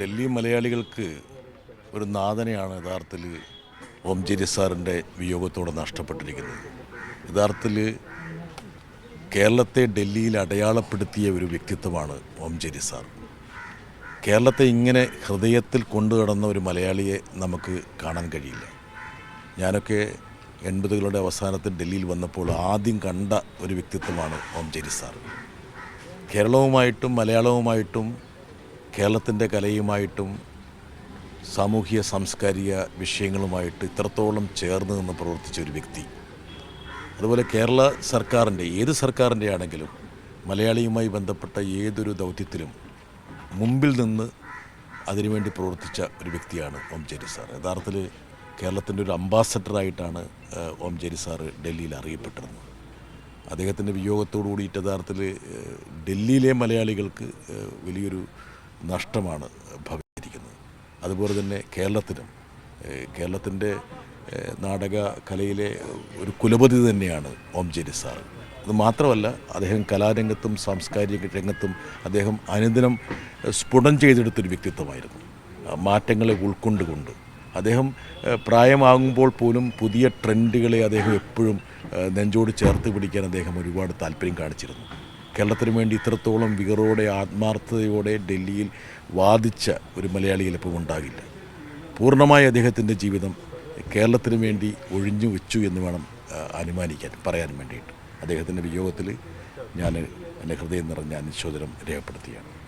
ഡൽഹി മലയാളികൾക്ക് ഒരു നാഥനെയാണ് യഥാർത്ഥത്തിൽ ഓം ജെരി സാറിന്റെ വിയോഗത്തോടെ നഷ്ടപ്പെട്ടിരിക്കുന്നത്. യഥാർത്ഥത്തിൽ കേരളത്തെ ഡൽഹിയിൽ അടയാളപ്പെടുത്തിയ ഒരു വ്യക്തിത്വമാണ് ഓം ജെരി സാർ. കേരളത്തെ ഇങ്ങനെ ഹൃദയത്തിൽ കൊണ്ടു കടന്ന ഒരു മലയാളിയെ നമുക്ക് കാണാൻ കഴിയില്ല. ഞാനൊക്കെ എൺപതുകളുടെ അവസാനത്തിൽ ഡൽഹിയിൽ വന്നപ്പോൾ ആദ്യം കണ്ട ഒരു വ്യക്തിത്വമാണ് ഓം ജെരി സാർ. കേരളവുമായിട്ടും മലയാളവുമായിട്ടും കേരളത്തിന്റെ കലയുമായിട്ടും സാമൂഹിക സാംസ്കാരിക വിഷയങ്ങളുമായിട്ട് ഇത്രത്തോളം ചേർന്ന് നിന്ന് പ്രവർത്തിച്ച ഒരു വ്യക്തി. അതുപോലെ കേരള സർക്കാരിന്റെ ഏത് സർക്കാരിന്റെ ആണെങ്കിലും മലയാളിയുമായി ബന്ധപ്പെട്ട ഏതൊരു ദൗത്യത്തിലും മുമ്പിൽ നിന്ന് അതിനുവേണ്ടി പ്രവർത്തിച്ച ഒരു വ്യക്തിയാണ് ഓം ഓംചേരി സാർ. യഥാർത്ഥത്തിൽ കേരളത്തിന്റെ ഒരു അംബാസഡറായിട്ടാണ് ഓം ഓംചേരി സാറ് ഡൽഹിയിൽ അറിയപ്പെട്ടിരുന്നത് അദ്ദേഹത്തിന്റെ വിയോഗത്തോടു കൂടിയിട്ട് യഥാർത്ഥത്തിൽ ഡൽഹിയിലെ മലയാളികൾക്ക് വലിയൊരു നഷ്ടമാണ് ഭവിച്ചിരിക്കുന്നത്. അതുപോലെ തന്നെ കേരളത്തിനും കേരളത്തിന്റെ നാടക കലയിലെ ഒരു കുലപതി തന്നെയാണ് ഓം ജെരി സാർ. അത് മാത്രമല്ല അദ്ദേഹം കലാരംഗത്തും സാംസ്കാരിക രംഗത്തും അദ്ദേഹം അനുദിനം സ്ഫുടം ചെയ്തെടുത്തൊരു വ്യക്തിത്വമായിരുന്നു. മാറ്റങ്ങളെ ഉൾക്കൊണ്ടുകൊണ്ട്. അദ്ദേഹം പ്രായമാകുമ്പോൾ പോലും പുതിയ ട്രെൻഡുകളെ അദ്ദേഹം എപ്പോഴും നെഞ്ചോട് ചേർത്ത് പിടിക്കാൻ അദ്ദേഹം ഒരുപാട് താല്പര്യം കാണിച്ചിരുന്നു. കേരളത്തിന് വേണ്ടി ഇത്രത്തോളം വികറോടെ ആത്മാർത്ഥതയോടെ ഡൽഹിയിൽ വാദിച്ച ഒരു മലയാളി ചിലപ്പോൾ ഉണ്ടാകില്ല. പൂർണമായ അദ്ദേഹത്തിന്റെ ജീവിതം കേരളത്തിന് വേണ്ടി ഒഴിഞ്ഞു വെച്ചു എന്ന് വേണം അനുമാനിക്കാൻ പറയാൻ വേണ്ടിയിട്ട്. അദ്ദേഹത്തിന്റെ വിയോഗത്തിൽ ഞാൻ എന്റെ ഹൃദയം നിറഞ്ഞ അനുശോചനം രേഖപ്പെടുത്തുകയാണ്.